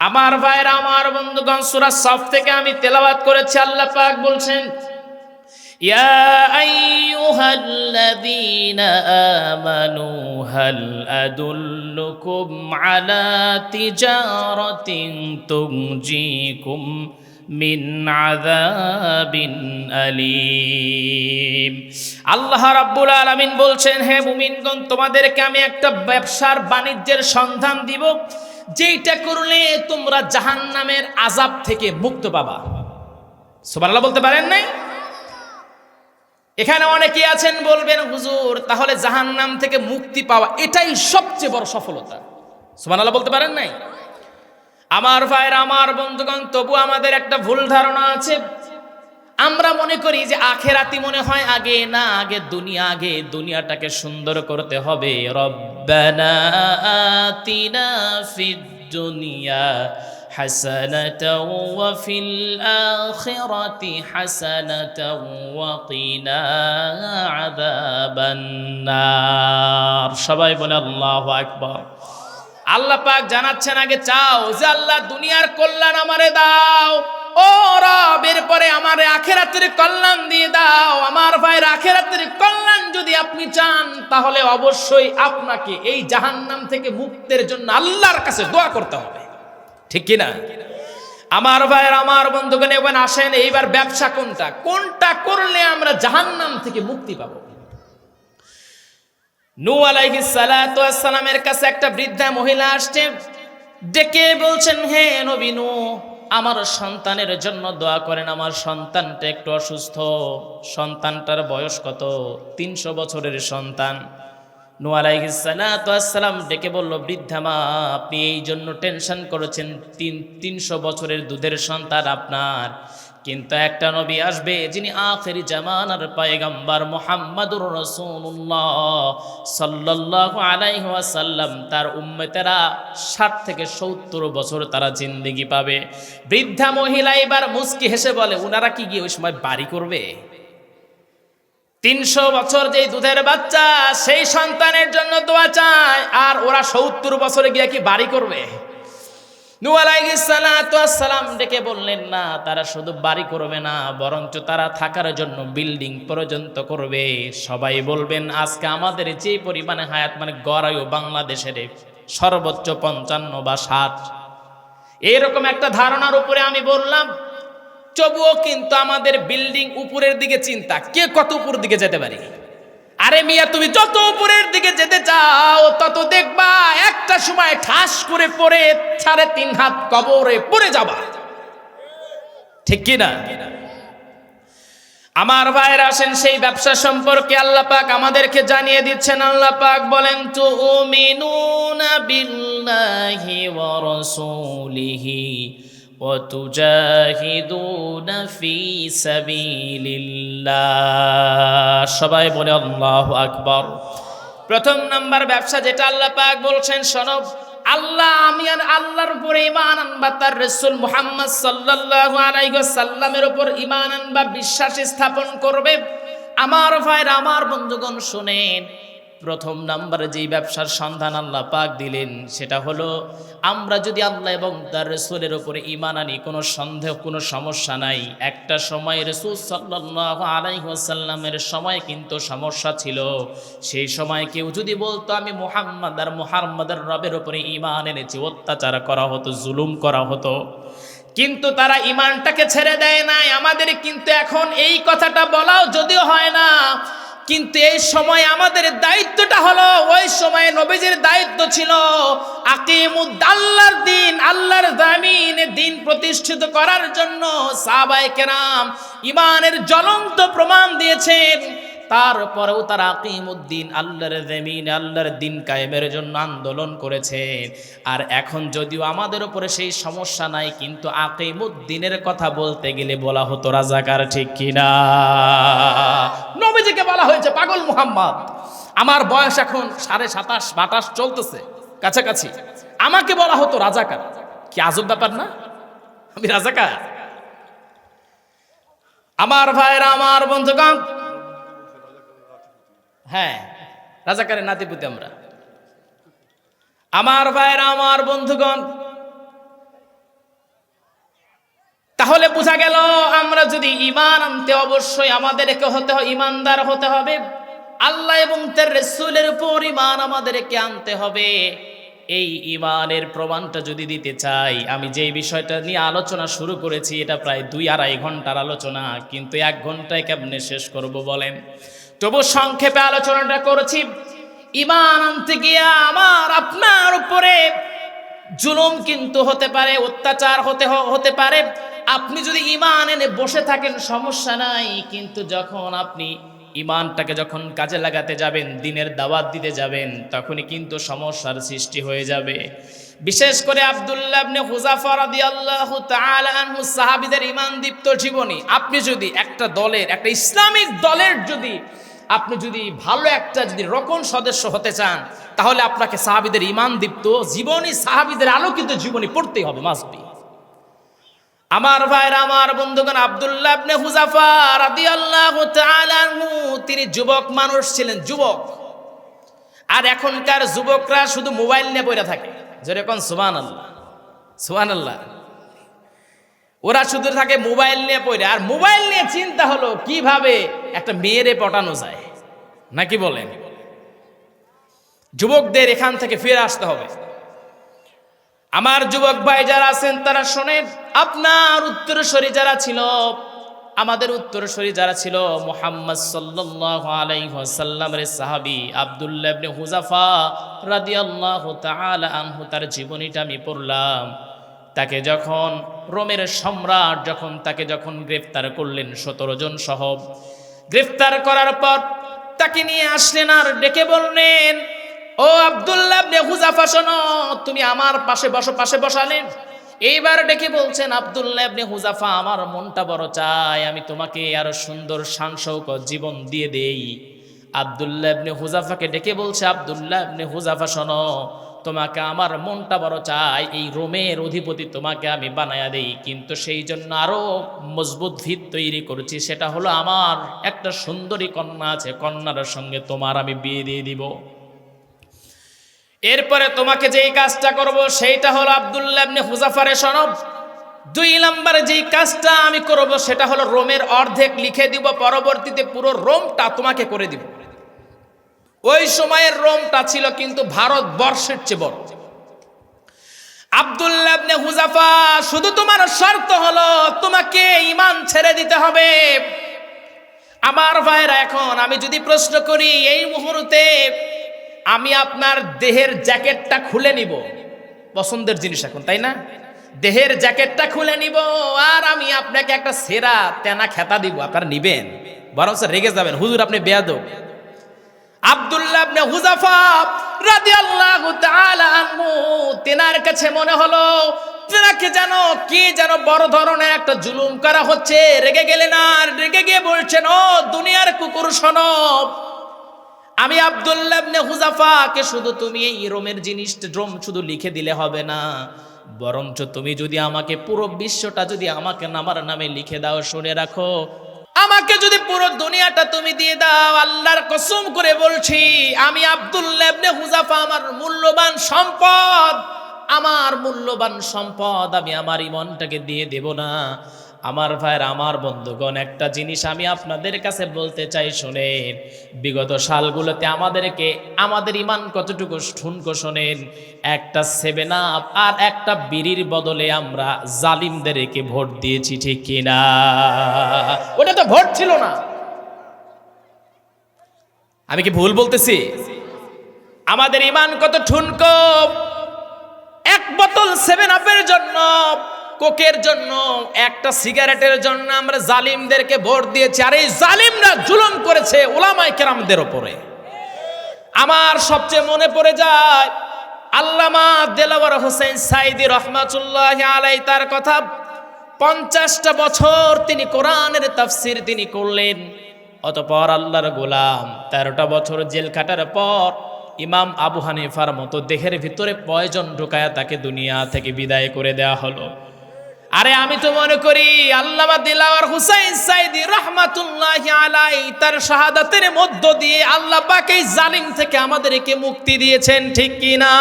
আমার ভাইরা আমার বন্ধুগণ সূরা সফ থেকে আমি তেলাওয়াত করেছি আল্লাহ পাক বলছেন يا أيها الذين آمنوا هل أدلكم على تجارة تنجيكم من عذاب أليم আল্লাহ রাব্বুল আলামিন বলছেন হে মুমিনগণ তোমাদেরকে আমি একটা ব্যবসার বাণিজ্যের সন্ধান দিব যেইটা করলে তোমরা জাহান্নামের আজাব থেকে মুক্ত পাবা। সুবহানাল্লাহ বলতে পারেন নাই? এখানে অনেকে আছেন, বলবেন, হুজুর, তাহলে জাহান্নাম থেকে মুক্তি পাওয়া এটাই সবচেয়ে বড় সফলতা। সুবহানাল্লাহ বলতে পারেন নাই? আমার ভাইয়ের, আমার বন্ধুগণ, তবু আমাদের একটা ভুল ধারণা আছে। আমরা মনে করি যে আখেরাতি মনে হয় আগে না, আগে দুনিয়া, আগে দুনিয়াটাকে সুন্দর করতে হবে। রব্বানা আতিনা ফিদ দুনিয়া حسنة وفي الآخرة حسنة وقنا عذاب النار সবাই বলে আল্লাহু আকবার আল্লাহ পাক জানাচ্ছেন আগে চাও যে আল্লাহ দুনিয়ার কল্যাণ আমারে দাও ও রব এরপরে আমার আখেরাতের কল্যাণ দিয়ে দাও। আমার ভাইয়ের আখেরাতের কল্যাণ যদি আপনি চান, তাহলে অবশ্যই আপনাকে এই জাহান্নাম থেকে মুক্তের জন্য আল্লাহর কাছে দোয়া করতে হবে। ঠিক কিনা আমার ভাইয়ের, আমার বন্ধুগণ, এবার আসেন, এইবার ব্যবসা কোনটা? কোনটা করলে আমরা জাহান্নাম থেকে মুক্তি পাবো? নু আলাইহিস সালাতু সালামের কাছে একটা বৃদ্ধা মহিলা আসছে, ডেকে বলছেন, হে নবী নূ আমার সন্তানের জন্য দোয়া করেন, আমার সন্তানটা একটু অসুস্থ। সন্তানটার বয়স কত? তিনশো বছরের সন্তান। নোয়ালাইসালাম ডেকে বলল, বৃদ্ধা মা, আপনি এই জন্য টেনশন করেছেন, তিন, তিনশো বছরের দুধের সন্তান আপনার। কিন্তু একটা নবী আসবে যিনি আখেরি জামানার পায়গাম্বার মোহাম্মদুর রসুল্লাহ সাল্লাল্লাহু আলাইহি ওয়াসাল্লাম। তার উম্মেতেরা ষাট থেকে সত্তর বছর তারা জিন্দেগি পাবে। বৃদ্ধা মহিলা এবার মুস্কি হেসে বলে, উনারা কি গিয়ে ওই সময় বাড়ি করবে? তিনশো বছর যেই দুধের বাচ্চা, সেই সন্তানের জন্য দোয়া চায়, আর ওরা সত্তর বছরে গিয়ে কি বাড়ি করবে? সালাম ডেকে বললেন, না, তারা শুধু বাড়ি করবে না, বরঞ্চ তারা থাকার জন্য বিল্ডিং পর্যন্ত করবে। সবাই বলবেন, আজকে আমাদের যে পরিমাণে হায়াত মানে গড়ায়ু বাংলাদেশের সর্বোচ্চ পঞ্চান্ন বা ষাট এরকম একটা ধারণার উপরে আমি বললাম, তবুও কিন্তু আমাদের বিল্ডিং উপরের দিকে চিন্তা, কে কত উপর দিকে যেতে পারে? আরে মিয়া, তুমি যত উপরের দিকে যেতে চাও, তত দেখবা একটা সময় ঠাস করে পড়ে সাড়ে তিন হাত কবরে পড়ে যাবা। ঠিক কি না? আমার ভাইয়ের আসেন, সেই ব্যবসা সম্পর্কে আল্লাহ পাক আমাদেরকে জানিয়ে দিচ্ছেন। আল্লাহ পাক বলেন তু মিনুনা বিল্লাহি ওয়া রাসূলিহি। وتجاهدون في سبيل الله সবাই বলে আল্লাহু আকবার প্রথম নাম্বার ব্যবসা যেটা আল্লাহ পাক বলছেন শোনো আল্লাহ আমি আর আল্লাহর উপরে ইমান আনবা তার রসুল মুহাম্মদ সাল্লাল্লাহু আলাইহি সাল্লামের উপর ইমান আনবা বিশ্বাস স্থাপন করবে আমার ভাইরা আমার বন্ধুগণ শুনেন প্রথম নাম্বারে যেই ব্যবসার সন্ধান আল্লাহ পাক দিলেন, সেটা হলো, আমরা যদি আল্লাহ এবং তার রসুলের উপরে ইমান আনি, কোনো সন্দেহ, কোনো সমস্যা নাই। একটা সময় রসুল সাল্লাহ আলাইসাল্লামের সময় কিন্তু সমস্যা ছিল। সেই সময় কেউ যদি বলতো, আমি মোহাম্মদ আর মোহাম্মদের রবের ওপরে ইমান এনেছি, অত্যাচার করা হতো, জুলুম করা হতো। কিন্তু তারা ইমানটাকে ছেড়ে দেয় নাই। আমাদের কিন্তু এখন এই কথাটা বলাও যদিও হয় না। কিন্তু এই সময় আমাদের দায়িত্বটা হলো, ওই সময় নবীজির দায়িত্ব ছিল আকিমুদ্দাল্লার দিন, আল্লাহর জামিনে দিন প্রতিষ্ঠিত করার জন্য সাহাবায়ে কেরাম ইমানের জ্বলন্ত প্রমাণ দিয়েছেন। তারপরেও তারা আকিমুদ্দিন, আল্লাহর জমিন, আল্লাহর দিন কায়েমের জন্য আন্দোলন করেছেন আর এখন যদিও আমাদের উপরে সেই সমস্যা নাই, কিন্তু আকিমুদ্দিনের কথা বলতে গেলে বলা হতো রাজাকার ঠিক কিনা? নবীজিকে বলা হয়েছে, পাগল মুহাম্মদ, আমার বয়স এখন সাড়ে সাতাশ, বাতাস চলতেছে, কাছাকাছি। আমাকে বলা হতো রাজাকার। কি আজব ব্যাপার না? আমি রাজাকার। আমার ভাইরা, আমার বন্ধুগণ হ্যাঁ রাজাকারের নাতিপুতি আমরা। আমার ভাইয়ের, আমার বন্ধুগণ, তাহলে বোঝা গেল আমরা যদি ইমান আনতে অবশ্যই আমাদেরকে হতে হয় ইমানদার হতে হবে। আল্লাহ এবং তার রসুলের উপর ইমান আমাদেরকে আনতে হবে। এই ইমানের প্রমাণটা যদি দিতে চাই, আমি যে বিষয়টা নিয়ে আলোচনা শুরু করেছি, এটা প্রায় দুই আড়াই ঘণ্টার আলোচনা, কিন্তু এক ঘন্টায় কেমনে শেষ করব বলেন? তবু সংক্ষেপে আলোচনাটা করেছি। ইমান আনতে গিয়া আমার আপনার উপরে জুলুম কিন্তু হতে পারে, অত্যাচার হতে হতে পারে। আপনি যদি ইমান এনে বসে থাকেন, সমস্যা নাই। কিন্তু যখন আপনি ইমানটাকে যখন কাজে লাগাতে যাবেন, দিনের দাওয়াত দিতে যাবেন, তখনই কিন্তু সমস্যার সৃষ্টি হয়ে যাবে। বিশেষ করে আব্দুল্লাহ ইবনে হুজাফা দীপ্ত জীবনী। আপনি যদি একটা দলের, একটা ইসলামিক দলের যদি আপনি যদি ভালো একটা যদি রকম সদস্য হতে চান, তাহলে আপনাকে সাহাবিদের ইমান দীপ্ত, জীবনী সাহাবীদের আলোকিত জীবনী পড়তেই হবে মাসবি আমার ভাইরা আমার বন্ধুগণ, আব্দুল্লাহ তিনি যুবক মানুষ ছিলেন, যুবক। আর এখনকার যুবকরা শুধু মোবাইল নিয়ে পড়ে থাকে। যেরকম সুবহানাল্লাহ সুবহানাল্লাহ। ওরা শুধু থাকে মোবাইল নিয়ে পড়ে, আর মোবাইল নিয়ে চিন্তা হলো কীভাবে একটা মেয়েরে পটানো যায়। নাকি বলেন? যুবকদের এখান থেকে ফিরে আসতে হবে। আমার যুবক ভাই যারা আছেন, তারা শোনেন, আপনার উত্তরসূরি যারা ছিল, আমাদের উত্তরসূরি যারা ছিল, মোহাম্মদ সাহাবী আব্দুল্লাহ হুজাফা রাদিয়াল্লাহু তাআলা তার জীবনীটা আমি পড়লাম। তাকে যখন রোমের সম্রাট যখন তাকে যখন গ্রেফতার করলেন সতেরো জন সহ, গ্রেফতার করার পর তাকে নিয়ে আসলেন আর ডেকে বললেন, ও আব্দুল্লাহ হুজাফা শোনো, তুমি আমার পাশে বসো, পাশে বসালেন এইবার ডেকে বলছেন, আব্দুল্লাহ ইবনে হুজাফা আমার মনটা বড় চাই, আমি তোমাকে আরও সুন্দর শানশৌকত জীবন দিয়ে দেই। আব্দুল্লাহ ইবনে হুজাফাকে ডেকে বলছে, আব্দুল্লাহ ইবনে হুজাফা, শোনো, তোমাকে আমার মনটা বড় চাই, এই রোমের অধিপতি তোমাকে আমি বানায়া দেই। কিন্তু সেই জন্য আরও মজবুত ভিত তৈরি করেছি, সেটা হলো আমার একটা সুন্দরী কন্যা আছে, কন্যার সঙ্গে তোমার আমি বিয়ে দিয়ে দিব। এরপরে তোমাকে যেই কাজটা করব, সেইটা হলো আব্দুল্লাহ ইবনে হুজাফারে সনব দুই নম্বরে যেই কাজটা আমি করব, সেটা হলো রোমের অর্ধেক লিখে দিব, পরবর্তীতে পুরো রোমটা তোমাকে করে দিব। ওই সময়ের রোমটা ছিল কিন্তু ভারতবর্ষের চেয়ে বড়। আব্দুল্লাহ ইবনে হুজাফা, শুধু তোমার শর্ত হলো তোমাকে ইমান ছেড়ে দিতে হবে। আমার ভাইরা এখন আমি যদি প্রশ্ন করি, এই মুহূর্তে আমি আপনার দেহের জ্যাকেটটা খুলে নিব। পছন্দের জিনিস এখন, তাই না? দেহের জ্যাকেটটা খুলে নিব আর আমি আপনাকে একটা সেরা তেনা খেতা দিব। আপনারা নিবেন। বরং রেগে যাবেন। হুজুর, আপনি বেয়াদব। আব্দুল্লাহ ইবনে হুজাফা রাদিয়াল্লাহু তাআলা আনহু, তেনার কাছে মনে হলো, তেনাকে যেন কি যেন বড় ধরনের একটা জুলুম করা হচ্ছে। রেগে গেলেন আর রেগে গিয়ে বলছেন, ও দুনিয়ার কুকুর শোনো আমি আব্দুল্লাহ ইবনে হুজাফাকে শুধু তুমি এই রোমের জিনিসটা রোম শুধু লিখে দিলে হবে না, বরঞ্চ তুমি যদি আমাকে পুরো বিশ্বটা যদি আমাকে আমার নামে লিখে দাও, শুনে রাখো আমাকে যদি পুরো দুনিয়াটা তুমি দিয়ে দাও, আল্লাহর কসম করে বলছি, আমি আব্দুল্লাহ ইবনে হুজাফা আমার মূল্যবান সম্পদ, আমার মূল্যবান সম্পদ আমি আমার ইমনটাকে দিয়ে দেব না। আমার ভাইয়ের, আমার বন্ধুগণ, একটা জিনিস আমি আপনাদের কাছে বলতে চাই, শোনেন। বিগত সালগুলোতে আমাদেরকে, আমাদের ইমান কতটুকু ঠুনকো, শোনেন। একটা সেভেন আপ আর একটা বিড়ির বদলে আমরা জালিমদেরকে ভোট দিয়েছি, ঠিক কিনা ওটা তো ভোট ছিল না। আমি কি ভুল বলতেছি? আমাদের ইমান কত ঠুনকো? এক বোতল সেভেন আপের জন্য কোকের জন্য, একটা সিগারেটের জন্য আমরা জালিমদেরকে ভোট দিয়েছি। আর এই জালিমরা জুলুম করেছে ওলামাই কেরামদের ওপরে। আমার সবচেয়ে মনে পড়ে যায়, আল্লামা দেলাওয়ার হোসেন সাইদি রহমাতুল্লাহ আলাই তার কথা, পঞ্চাশটা বছর তিনি কোরআনের তাফসির তিনি করলেন, অতপর আল্লাহর গোলাম তেরোটা বছর জেল কাটার পর ইমাম আবু হানিফার মতো দেহের ভিতরে পয়জন ঢুকায়া তাকে দুনিয়া থেকে বিদায় করে দেওয়া হলো। আরে আমি তো মনে করি আল্লামা দিলাওয়ার হুসাইন সাইদি রহমাতুল্লাহ আলাই তার শাহাদাতের মধ্য দিয়ে আল্লাহ পাক এই জালিম থেকে আমাদেরকে মুক্তি দিয়েছেন, ঠিক কিনা?